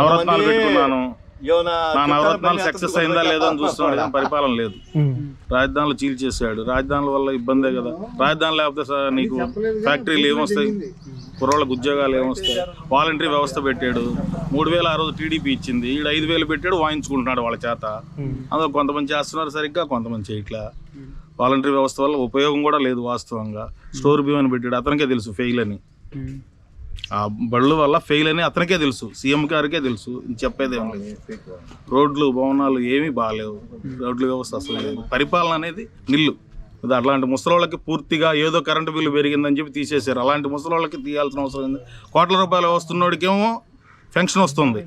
నవరత్నాలు పెట్టుకున్నాను. నా నవరత్నాలు సక్సెస్ అయిందా లేదా అని? చూస్తున్నాడు కానీ పరిపాలన లేదు. రాజధానులు చీల్చేసాడు రాజధానుల వల్ల ఇబ్బందే కదా. రాజధాని లేకపోతే నీకు ఫ్యాక్టరీలు ఏమొస్తాయి? కుర్రోళ్ళకి ఉద్యోగాలు ఏమొస్తాయి? వాలంటరీ వ్యవస్థ పెట్టాడు. మూడు వేలు ఆ రోజు టీడీపీ ఇచ్చింది. ఈడు ఐదు వేలు పెట్టాడు వాయించుకుంటున్నాడు వాళ్ళ చేత. అందులో కొంతమంది చేస్తున్నారు సరిగ్గా కొంతమంది చేయట్లా. వాలంటరీ వ్యవస్థ వల్ల ఉపయోగం కూడా లేదు వాస్తవంగా. స్టోర్ బియ్యం అని పెట్టాడు. అతనికే తెలుసు ఫెయిల్ అని. ఆ బళ్ళు వల్ల ఫెయిల్ అని అతనికే తెలుసు సీఎం గారికే తెలుసు చెప్పేదేం లేదు. రోడ్లు భవనాలు ఏమీ బాగాలేవు. రోడ్ల వ్యవస్థ అసలు లేదు. పరిపాలన అనేది నిల్లు. అట్లాంటి ముసలోళ్ళకి పూర్తిగా ఏదో కరెంటు బిల్లు పెరిగిందని చెప్పి తీసేశారు. అలాంటి ముసలోళ్ళకి తీయాల్సిన అవసరం ఉంది కోట్ల రూపాయలు వస్తున్నోడికేమో పెన్షన్ వస్తుంది.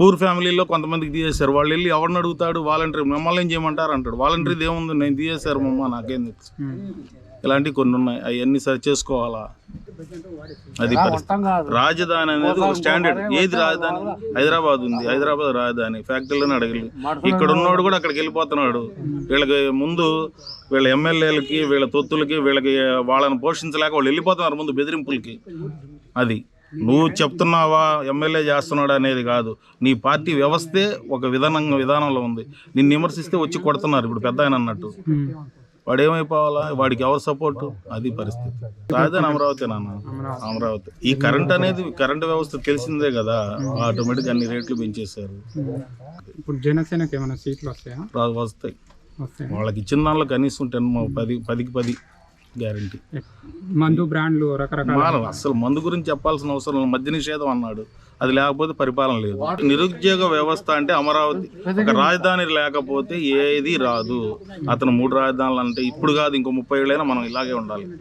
పూర్ ఫ్యామిలీలో కొంతమందికి తీసేశారు. వాళ్ళు వెళ్ళి ఎవరిని అడుగుతాడు? వాలంటరీ. మిమ్మల్ని ఏం చేయమంటారు? అంటాడు. వాలంటరీది ఏముంది? నేను తీసేశారు మమ్మ నాకేం తెలుసు. ఇలాంటివి కొన్ని ఉన్నాయి. అవన్నీ సరి చేసుకోవాలా? అది రాజధాని అనేది ఒక స్టాండర్డ్ ఏది రాజధాని? హైదరాబాద్ ఉంది. హైదరాబాద్ రాజధాని. ఫ్యాక్టరీలోనే అడగలి ఇక్కడ ఉన్నోడు కూడా అక్కడికి వెళ్ళిపోతున్నాడు. వీళ్ళకి ముందు వీళ్ళ ఎమ్మెల్యేలకి వీళ్ళ తొత్తులకి వీళ్ళకి వాళ్ళని పోషించలేక వాళ్ళు వెళ్ళిపోతున్నారు ముందు బెదిరింపులకి. అది. నువ్వు చెప్తున్నావా ఎమ్మెల్యే చేస్తున్నాడు అనేది కాదు. నీ పార్టీ వ్యవస్థే ఒక విధానం విధానంలో ఉంది. నిన్ను విమర్శిస్తే వచ్చి కొడుతున్నారు. ఇప్పుడు పెద్ద ఆయన అన్నట్టు. వాడు ఏమైపోవాలా వాడికి ఎవరు సపోర్ట్? అది పరిస్థితి. రాజధాని అమరావతి నాన్న. అమరావతి. ఈ కరెంట్ అనేది కరెంట్ వ్యవస్థ తెలిసిందే కదా. ఆటోమేటిక్ అన్ని రేట్లు పెంచేశారు. ఇప్పుడు జనసేనకి ఏమైనా సీట్లు వస్తాయా. వస్తాయి? వాళ్ళకి ఇచ్చిన దానిలో కనీసం టెన్ పది పదికి పది. గ్యారంటీ. మందు బ్రాండ్లు రకరకాల అసలు మందు గురించి చెప్పాల్సిన అవసరం లేదు. మద్య నిషేధం అన్నాడు. అది లేకపోతే పరిపాలన లేదు. నిరుద్యోగ వ్యవస్థ అంటే అమరావతి. ఒక రాజధాని లేకపోతే ఏది రాదు. అతను మూడు రాజధానులు అంటే ఇప్పుడు కాదు ఇంకో ముప్పై ఏళ్ళైనా మనం ఇలాగే ఉండాలి.